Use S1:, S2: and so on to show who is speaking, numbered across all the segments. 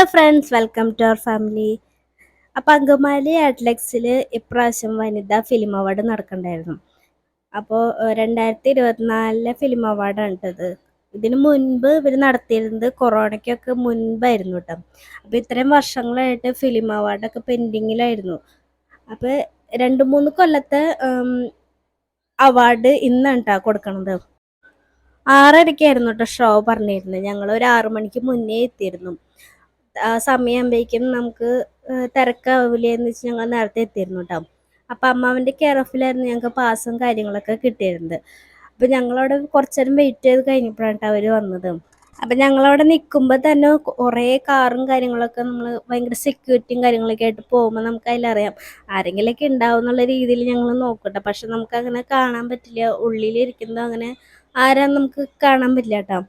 S1: Hello friends welcome to our family അപ്പോൾ അങ്കമാലി അറ്റ്ലക്സിൽ ഇപ്രാവശ്യം വനിതാ ഫിലിം അവാർഡ് നടക്കണ്ടായിരുന്നു. അപ്പോൾ രണ്ടായിരത്തി ഇരുപത്തിനാലിലെ ഫിലിം അവാർഡാണ് ഇത്. ഇതിനു മുൻപ് ഇവർ നടത്തിയിരുന്നത് കൊറോണയ്ക്കൊക്കെ മുൻപായിരുന്നു കേട്ടോ അപ്പോൾ ഇത്രയും വർഷങ്ങളായിട്ട് ഫിലിം അവാർഡൊക്കെ പെൻഡിങ്ങിലായിരുന്നു അപ്പോൾ രണ്ട് മൂന്ന് കൊല്ലത്തെ അവാർഡ് ഇന്നാണ് കേട്ടോ കൊടുക്കണത്. ആറരയ്ക്കായിരുന്നു കേട്ടോ ഷോ പറഞ്ഞിരുന്നത്. ഞങ്ങൾ ഒരു ആറു മണിക്ക് മുന്നേ എത്തിയിരുന്നു. ആ സമയമാകുമ്പോഴേക്കും നമുക്ക് തിരക്കാവില്ലേ എന്ന് വെച്ച് ഞങ്ങൾ നേരത്തെ എത്തിയിരുന്നു കേട്ടോ അപ്പം അമ്മാവന്റെ കെയർ ഓഫിലായിരുന്നു ഞങ്ങൾക്ക് പാസും കാര്യങ്ങളൊക്കെ കിട്ടിയിരുന്നത്. അപ്പം ഞങ്ങളവിടെ കുറച്ച് നേരം വെയിറ്റ് ചെയ്ത് കഴിഞ്ഞപ്പോഴാണ് അവർ വന്നത്. അപ്പം ഞങ്ങളവിടെ നിൽക്കുമ്പോൾ തന്നെ കുറേ കാറും കാര്യങ്ങളൊക്കെ നമ്മൾ ഭയങ്കര സെക്യൂരിറ്റിയും കാര്യങ്ങളൊക്കെ ആയിട്ട് പോകുമ്പോൾ നമുക്ക് അതിലറിയാം ആരെങ്കിലുമൊക്കെ ഉണ്ടാവും എന്നുള്ള രീതിയിൽ ഞങ്ങൾ നോക്കട്ടെ പക്ഷെ നമുക്ക് അങ്ങനെ കാണാൻ പറ്റില്ല. ഉള്ളിലിരിക്കുന്നത് അങ്ങനെ ആരാ നമുക്ക് കാണാൻ പറ്റില്ല കേട്ടോ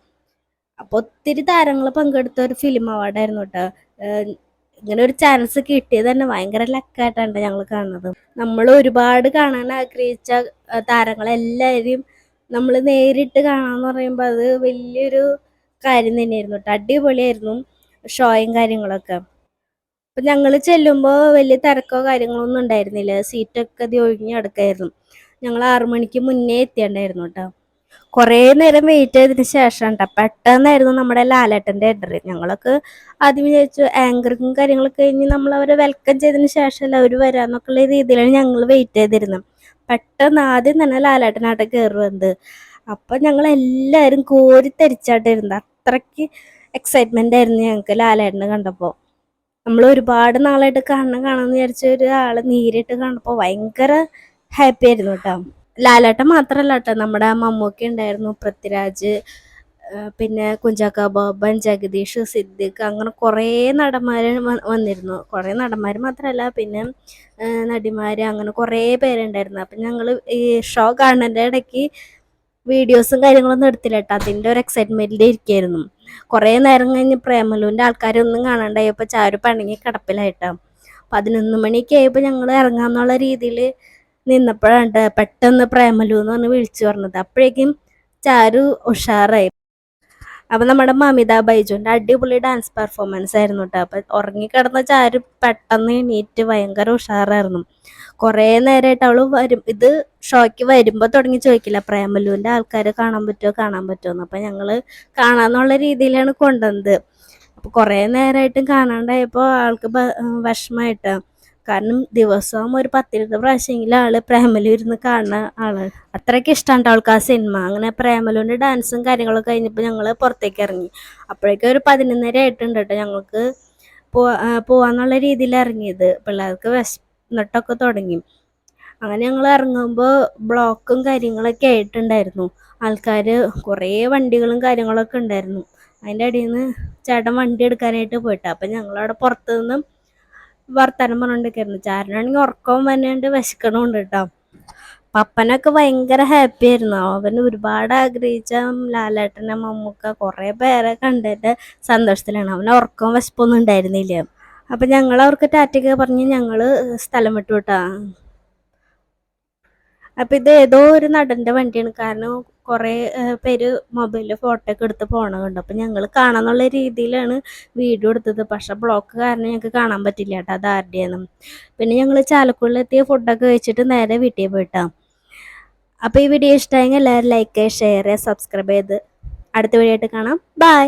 S1: അപ്പോൾ ഒത്തിരി താരങ്ങൾ പങ്കെടുത്ത ഒരു ഫിലിം അവാർഡായിരുന്നു കേട്ടോ ഇങ്ങനെ ഒരു ചാൻസ് കിട്ടിയത് തന്നെ ഭയങ്കര ലക്കായിട്ടാണ് ഞങ്ങൾ കാണുന്നത്. നമ്മൾ ഒരുപാട് കാണാൻ ആഗ്രഹിച്ച താരങ്ങളെല്ലാവരെയും നമ്മൾ നേരിട്ട് കാണാന്ന് പറയുമ്പോൾ അത് വലിയൊരു കാര്യം തന്നെയായിരുന്നു കേട്ടോ അടിപൊളിയായിരുന്നു ഷോയും കാര്യങ്ങളൊക്കെ. അപ്പം ഞങ്ങൾ ചെല്ലുമ്പോൾ വലിയ തിരക്കോ കാര്യങ്ങളോ ഒന്നും ഉണ്ടായിരുന്നില്ല. സീറ്റൊക്കെ അത് ഒഴിഞ്ഞ് കിടക്കായിരുന്നു ഞങ്ങൾ ആറു മണിക്ക് മുന്നേ എത്തിയിട്ടുണ്ടായിരുന്നു കേട്ടോ കുറേ നേരം വെയിറ്റ് ചെയ്തതിന് ശേഷം കേട്ടോ പെട്ടെന്നായിരുന്നു നമ്മുടെ ലാലേട്ടന്റെ എൻട്രി ഞങ്ങളൊക്കെ ആദ്യം വിചാരിച്ചു ആങ്കറിങ്ങും കാര്യങ്ങളൊക്കെ കഴിഞ്ഞ് നമ്മൾ അവരെ വെൽക്കം ചെയ്തതിന് ശേഷമല്ല അവർ വരാന്നൊക്കെയുള്ള രീതിയിലാണ് ഞങ്ങൾ വെയിറ്റ് ചെയ്തിരുന്നത് പെട്ടെന്ന് ആദ്യം തന്നെ ലാലേട്ടനായിട്ട് കയറി വന്നത്. അപ്പം ഞങ്ങൾ എല്ലാവരും കോരിത്തരിച്ചായിട്ടിരുന്നത് അത്രയ്ക്ക് എക്സൈറ്റ്മെന്റ് ആയിരുന്നു ഞങ്ങൾക്ക് ലാലേട്ടനെ കണ്ടപ്പോൾ നമ്മൾ ഒരുപാട് നാളായിട്ട് കാണണം കാണാമെന്ന് വിചാരിച്ച ഒരാൾ നേരിട്ട് കണ്ടപ്പോൾ ഭയങ്കര ഹാപ്പി ആയിരുന്നു കേട്ടോ ലാലേട്ടൻ മാത്രമല്ല കേട്ടോ നമ്മുടെ മമ്മൂക്ക ഉണ്ടായിരുന്നു പൃഥ്വിരാജ് പിന്നെ കുഞ്ചാക്ക ബോബൻ ജഗദീഷ് സിദ്ദിഖ് അങ്ങനെ കുറേ നടന്മാർ വന്നിരുന്നു. കുറേ നടന്മാർ മാത്രമല്ല പിന്നെ നടിമാർ അങ്ങനെ കുറേ പേരുണ്ടായിരുന്നു. അപ്പം ഞങ്ങൾ ഈ ഷോ കാണുന്നതിന്റെ ഇടയ്ക്ക് വീഡിയോസും കാര്യങ്ങളൊന്നും എടുത്തില്ല കേട്ടോ അതിന്റെ ഒരു എക്സൈറ്റ്മെന്റിൽ ഇരിക്കുകയായിരുന്നു കുറേ നേരം കഴിഞ്ഞ് പ്രേമലുവിന്റെ ആൾക്കാരൊന്നും കാണാണ്ടായപ്പോൾ ചാരു പണങ്ങി കിടപ്പിലായിട്ടാണ് പതിനൊന്ന് മണിയൊക്കെ ആയപ്പോൾ ഞങ്ങൾ ഇറങ്ങാമെന്നുള്ള രീതിയിൽ നിന്നപ്പോഴാണ് പെട്ടെന്ന് പ്രേമലു എന്ന് പറഞ്ഞ് വിളിച്ചു പറഞ്ഞത്. അപ്പോഴേക്കും ചാരു ഉഷാറായി. അപ്പം നമ്മുടെ മമിത ബൈജുവിന്റെ അടിപൊളി ഡാൻസ് പെർഫോമൻസ് ആയിരുന്നു കേട്ടോ അപ്പം ഉറങ്ങിക്കിടന്ന ചാരു പെട്ടെന്ന് എണീറ്റ് ഭയങ്കര ഉഷാറായിരുന്നു. കുറേ നേരമായിട്ട് അവൾ വരും. ഇത് ഷോയ്ക്ക് വരുമ്പോൾ തുടങ്ങി ചോദിക്കില്ല. പ്രേമലുവിന്റെ ആൾക്കാർ കാണാൻ പറ്റുമോ കാണാൻ പറ്റുമോ അപ്പം ഞങ്ങൾ കാണാന്നുള്ള രീതിയിലാണ് കൊണ്ടുവന്നത്. അപ്പോൾ കുറേ നേരമായിട്ടും കാണാണ്ടായപ്പോൾ ആൾക്ക് വിഷമമായിട്ട് കാരണം ദിവസവും ഒരു പത്തിരുപത് പ്രാവശ്യമെങ്കിലും ആൾ പ്രേമലു ഇരുന്ന് കാണുന്ന ആൾ അത്രയ്ക്ക് ഇഷ്ടമാണ് അവൾക്ക് ആ സിനിമ. അങ്ങനെ പ്രേമലുവിന്റെ ഡാൻസും കാര്യങ്ങളൊക്കെ കഴിഞ്ഞപ്പോൾ ഞങ്ങൾ പുറത്തേക്ക് ഇറങ്ങി. അപ്പോഴേക്കും ഒരു പതിനൊന്നര ആയിട്ടുണ്ട് കേട്ടോ ഞങ്ങൾക്ക് പോവാ പോവാന്നുള്ള രീതിയിൽ ഇറങ്ങിയത്. പിള്ളേർക്ക് വിശന്നിട്ടൊക്കെ തുടങ്ങി. അങ്ങനെ ഞങ്ങൾ ഇറങ്ങുമ്പോൾ ബ്ലോക്കും കാര്യങ്ങളൊക്കെ ആയിട്ടുണ്ടായിരുന്നു. ആൾക്കാർ കുറേ വണ്ടികളും കാര്യങ്ങളൊക്കെ ഉണ്ടായിരുന്നു. അതിന്റെ അടിയിൽ നിന്ന് ചേട്ടൻ വണ്ടി എടുക്കാനായിട്ട് പോയിട്ട്. അപ്പം ഞങ്ങളവിടെ പുറത്തു നിന്നും വർത്തമാനം പറഞ്ഞോണ്ടിരിക്കായിരുന്നു. ചാരനാണെങ്കിൽ ഉറക്കവും വന്നുകൊണ്ട് വിശക്കണമുണ്ട് കേട്ടോ പപ്പനൊക്കെ ഭയങ്കര ഹാപ്പി ആയിരുന്നു. അവൻ ഒരുപാട് ആഗ്രഹിച്ച ലാലേട്ടനെ മമ്മൂക്ക കുറേ പേരെ കണ്ടിട്ട് സന്തോഷത്തിലാണ്. അവന് ഉറക്കവും വിശപ്പൊന്നും ഉണ്ടായിരുന്നില്ല. അപ്പം ഞങ്ങൾ അവർക്ക് ടാറ്റയ്ക്ക് പറഞ്ഞ് ഞങ്ങൾ സ്ഥലം വിട്ടു കേട്ടാ അപ്പം ഇത് ഏതോ ഒരു നടന്റെ വണ്ടിയാണ്. കാരണം കുറേ പേര് മൊബൈലിൽ ഫോട്ടോ ഒക്കെ എടുത്ത് പോണുണ്ട് അപ്പൊ ഞങ്ങൾ കാണാന്നുള്ള രീതിയിലാണ് വീഡിയോ എടുത്തത്. പക്ഷെ ബ്ലോക്ക് കാരണം ഞങ്ങൾക്ക് കാണാൻ പറ്റില്ല കേട്ടോ അത് ആരുടെയാണ് പിന്നെ ഞങ്ങൾ ചാലക്കുള്ളിലെത്തിയ ഫുഡൊക്കെ കഴിച്ചിട്ട് നേരെ വീട്ടിൽ പോയിട്ടാ. അപ്പോൾ ഈ വീഡിയോ ഇഷ്ടമായെങ്കിൽ എല്ലാവരും ലൈക്ക് ഷെയർ സബ്സ്ക്രൈബ് ചെയ്ത് അടുത്ത വീഡിയോ ആയിട്ട് കാണാം. ബൈ